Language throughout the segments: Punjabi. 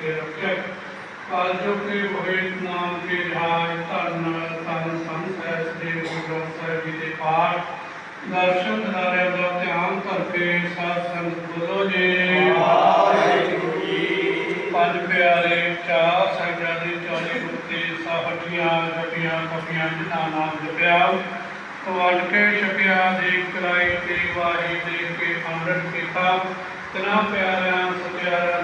کے رکھے کاجو کے وحید نام کے جہاں درشن دھارے باتیان کر کے ساتھ سنت بلو جی۔ پانچ پیارے چار سجادی چولی بکتی صافتیاں جبیاں کبیاں جنا نام جبیاں وڈ کے شکیاں دیکھ کرائی تیواری دیکھ کے پانڈر کتاب تنا پیارے آن سجاران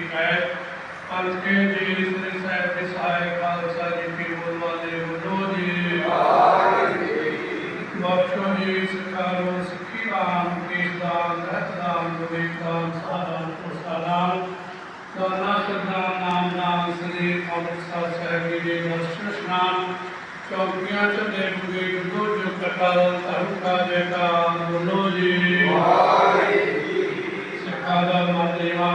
ਤੇ ਕੀ ਹੈ ਪੰਜ ਕੇ ਜੀ ਸ੍ਰੀ ਸਾਹਿਬ ਦੇ ਸਹਾਇ ਖਾਲਸਾ ਜੀ ਕੀ ਬੋਲਵਾਲੇ ਬੋਲੋ ਜੀ ਬਖਸ਼ੋ ਜੀ ਸਿਖਾਰੋ ਸਿੱਖੀ ਦਾਨ ਕੇਸ ਦਾਨ ਰਹਿਤ ਦਾਨ ਵਿਵੇਕ ਦਾਨ ਸਾਧਨ ਪੁਰਸਾਦਾਨ ਦਾਨਾ ਸਰਦਾਨ ਨਾਮ ਨਾਮ ਸ੍ਰੀ ਅੰਮ੍ਰਿਤਸਰ ਸਾਹਿਬ ਜੀ ਦੇ ਦਰਸ਼ਨ ਇਸ਼ਨਾਨ ਚੌਕੀਆਂ ਚੱਲੇ ਬੁਗੇ ਗੁਰੂ ਜੋ ਕਟਲ ਧਰਮ ਕਾ ਜੇਕਾ ਬੋਲੋ ਜੀ ਸਿੱਖਾ ਦਾ ਮਾਤੇਵਾ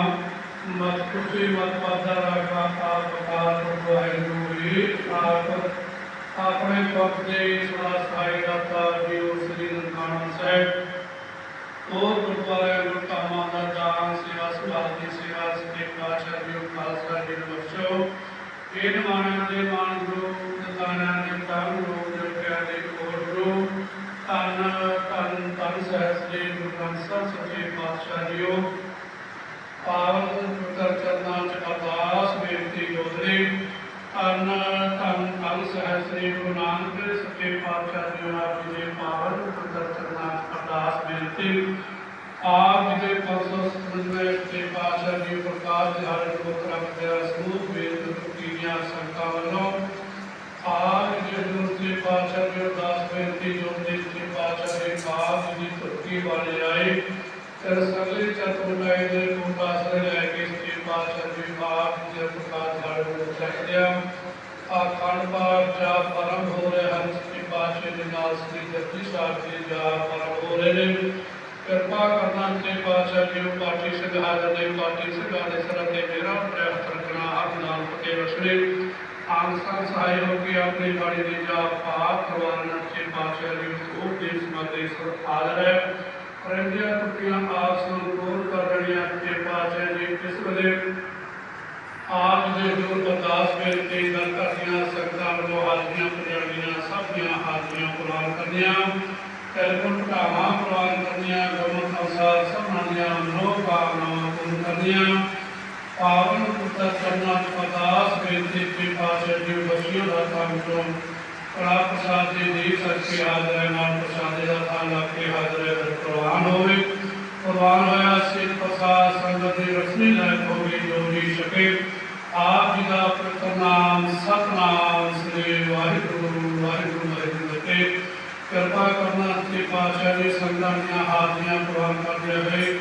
ਮਤ ਕੁਛੀ ਮਤ ਪਾਦਾ ਰਾਖਾ ਆਪ ਆਪ ਵਾਹਿਗੁਰੂ ਜੀ। ਆਪ ਆਪਣੇ ਪੁੱਤ ਦੇ ਸਦਾ ਸਾਈ ਦਾਤਾ ਜੀਓ ਸ੍ਰੀ ਨਨਕਾਣਾ ਸਾਹਿਬ। ਉਹ ਗੁਰਦੁਆਰੇ ਗੁਰਧਾਮਾਂ ਦਾ ਦਾਨ, ਸੇਵਾ ਸੁਭਾਅ ਦੀ ਸੇਵਾ ਸਕੇ ਪਾਸ਼ਾ ਜੀਓ ਖਾਲਸਾ ਜੀ ਨੂੰ ਬਖਸ਼ੋ। ਇਹ ਮਾਨਾਂ ਦੇ ਮਾਨ ਗੁਰੂ ਦਤਾਨਾਂ ਦੇ ਕਾਰਨ ਰੋਗ ਜੋ ਪਿਆ ਦੇ ਕੋਟ ਗੁਰੂ। ਧੰਨ ਧੰਨ ਧੰਨ ਸਾਹਿਬ ਸ੍ਰੀ ਗੁਰੂ ਗ੍ਰੰਥ ਸਾਹਿਬ, ਸੱਚੇ ਪਾਤਸ਼ਾਹ ਜੀਓ ਪਾਵਨ ਪੁੱਤਰ ਚਰਨਾਂ ਚ ਅਰਦਾਸ ਬੇਨਤੀ ਜੋਦਰੀ ਧੰਨ ਧੰਨ ਧੰਨ ਸਾਹਿਬ ਸ੍ਰੀ ਗੁਰੂ ਨਾਨਕ ਦੇਵ ਸੱਚੇ ਪਾਤਸ਼ਾਹ ਜੀ ਆਪ ਜੀ ਦੇ ਪਾਵਨ ਪੁੱਤਰ ਚਰਨਾਂ ਚ ਅਰਦਾਸ ਬੇਨਤੀ ਆਪ ਜੀ ਦੇ ਪਰਸੋਂ ਸੰਬੰਧੇ ਸੱਚੇ ਪਾਤਸ਼ਾਹ ਜੀ ਪ੍ਰਕਾਸ਼ ਦਿਹਾੜੇ ਨੂੰ ਰੱਖਦੇ ਆ ਸਮੂਹ ਵੇਦ ਤੁਕੀਆਂ ਸੰਤਾਂ ਵੱਲੋਂ। ਆਪ ਜੀ ਦੇ ਸੱਚੇ ਪਾਤਸ਼ਾਹ ਜੀ ਅਰਦਾਸ ਬੇਨਤੀ ਜੋ ਦੇ ਸੱਚੇ ਪਾਤਸ਼ਾਹ ਦੇ ਆਪ ਜੀ ਦੀ ਤੁਕੀ ਵਾਲੇ ਆਏ। ਫਿਰ ਸਗਲੇ ਚਤੁਰਨਾਏ ਦੇ ਕੋਟਾਸਰੇ ਲੈ ਕੇ ਸੱਚੇ ਪਾਤਸ਼ਾਹ ਜੀ ਆਪ ਜੀ ਦੇ ਪ੍ਰਕਾਸ਼ ਦਿਹਾੜੇ ਨੂੰ ਚੱਕਦਿਆਂ ਆਖੰਡ ਪਾਠ ਜਾਪ ਪਰਮ ਹੋ ਰਹੇ ਹਨ ਸੱਚੇ ਪਾਤਸ਼ਾਹ ਦੇ ਨਾਲ ਸ੍ਰੀ ਜਪਜੀ ਸਾਹਿਬ ਜੀ ਜਾਪ ਪਰਮ ਹੋ ਰਹੇ ਨੇ। ਕਿਰਪਾ ਕਰਨਾ ਤੇ ਪਾਤਸ਼ਾਹ ਜੀ ਪਾਠੀ ਸਿਧਾਰ ਦੇ ਪਾਠੀ ਸਿਧਾਰ ਦੇ ਸਰ ਤੇ ਮੇਰਾ ਪ੍ਰਯਾਸ ਰੱਖਣਾ ਹਰ ਨਾਲ ਫਤੇ ਵਸਣੇ ਆਨ ਸੰਗ ਸਹਾਇ ਹੋ ਕੇ ਆਪਣੀ ਬਾਣੀ ਦੀ ਜਾਪ ਪਾਪ ਕਰਵਾਉਣ ਸੱਚੇ ਪਾਤਸ਼ਾਹ ਜੀ ਉਹ ਦੇ ਸਮਦੇ ਸਰ ਹਾਜ਼ਰ ਹੈ। ਪਰੰਜਿਆ ਟੁੱਟੀਆਂ ਆਪ ਸੰਪੂਰਨ ਕਰਨੀਆਂ ਸੱਚੇ ਪਾਤਸ਼ਾਹ ਜੀ। ਇਸ ਵੇਲੇ ਆਪ ਦੇ ਜੋ ਅਰਦਾਸ ਬੇਨਤੀ ਦਰ ਕਰਦੀਆਂ, ਸੰਗਤਾਂ ਵੱਲੋਂ ਹਾਜ਼ਰੀਆਂ ਪੰਜਾਬੀਆਂ ਸਭ ਦੀਆਂ ਹਾਜ਼ਰੀਆਂ ਪ੍ਰਵਾਨ ਕਰਨੀਆਂ। ਟੈਲੀਫੋਨ ਘਟਾਵਾਂ ਪ੍ਰਵਾਨ ਕਰਨੀਆਂ ਗਮਨ ਸੰਸਾਰ ਸਭਨਾਂ ਦੀਆਂ ਮਨੋ ਪੂਰਨ ਕਰਨੀਆਂ। ਪਾਵਨ ਪੁੱਤਰ ਚਰਨਾਂ ਚ ਅਰਦਾਸ ਬੇਨਤੀ ਤੇ ਪਾਸੇ ਜੀ ਬਖਸ਼ਿਓ ਦਾ ਕੰਮ ਤੋਂ ਕਲਾ ਪ੍ਰਸਾਦ ਜੀ ਦੀ ਸੱਚੀ ਹਾਜ਼ਰ ਹੈ ਨਾਲ ਪ੍ਰਸਾਦੇ ਦਾ ਥਾਂ ਲੱਗ ਕੇ ਹਾਜ਼ਰ ਹੈ ਪ੍ਰਵਾਨ ਹੋਵੇ। ਪ੍ਰਵਾਨ ਹੋਇਆ, ਸਿੱਖ ਪ੍ਰਸਾਦ ਸੰਗਤ ਦੀ ਰਸਮੀ ਲੈ ਹੋਵੇ, ਜੋ ਸਕੇ ਆਪ ਜੀ ਦਾ ਪਵਿੱਤਰ ਸਤਨਾਮ ਸ੍ਰੀ ਵਾਹਿਗੁਰੂ ਕਿਰਪਾ ਕਰਨਾ ਤੇ ਪਾਤਸ਼ਾਹ ਜੀ ਸੰਗਤਾਂ ਦੀਆਂ ਹਾਜ਼ਰੀਆਂ ਪ੍ਰਵਾਨ ਕਰਦੇ ਹੋਏ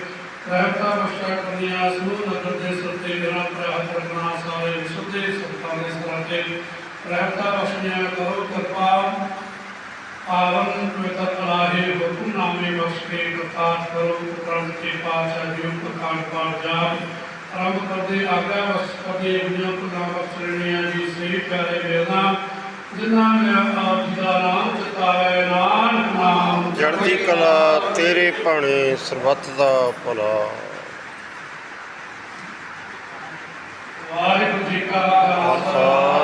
ਰਹਿਤਾ ਬਖਸ਼ਾ ਕਰਨੀਆਂ ਸਮੂਹ ਨਗਰ ਦੇ ਸੁਰਤੇ ਗ੍ਰਾਮ ਪ੍ਰਾਪਤ ਕਰਨਾ ਸਾਰੇ ਵਿਸ਼ੁੱਧੇ ਸੰਤਾਂ ਦੇ ਸਰਾਤੇ ਰਹਿਤਾ ਬਖਸ਼ਿਆ ਕਰੋ ਕਿਰਪਾ ਆਵਨ ਪਵਿੱਤਰ ਕਲਾਹੇ ਹੁਕਮਨਾਮੇ ਬਖਸ਼ ਕੇ ਪ੍ਰਕਾਸ਼ ਕਰੋ ਪ੍ਰਮ ਕੇ ਪਾਤਸ਼ਾਹ ਜੀ ਪ੍ਰਕਾਸ਼ ਪਾਠ ਜਾਪ ਆਰੰਭ ਕਰਦੇ ਆਗਿਆ ਬਖਸ਼ ਕਰਦੇ ਦੁਨੀਆ ਪੁਨਾ ਬਖਸ਼ਣੀਆਂ ਜੀ ਸਹੀ ਪਿਆਰੇ ਵੇਦਾਂ ਜਿਨ੍ਹਾਂ ਨੇ ਚੜ੍ਹਦੀ ਕਲਾ ਤੇਰੇ ਭਾਣੇ ਸਰਬੱਤ ਦਾ ਭਲਾ। ਵਾਹਿਗੁਰੂ ਜੀ ਕਾ ਖਾਲਸਾ।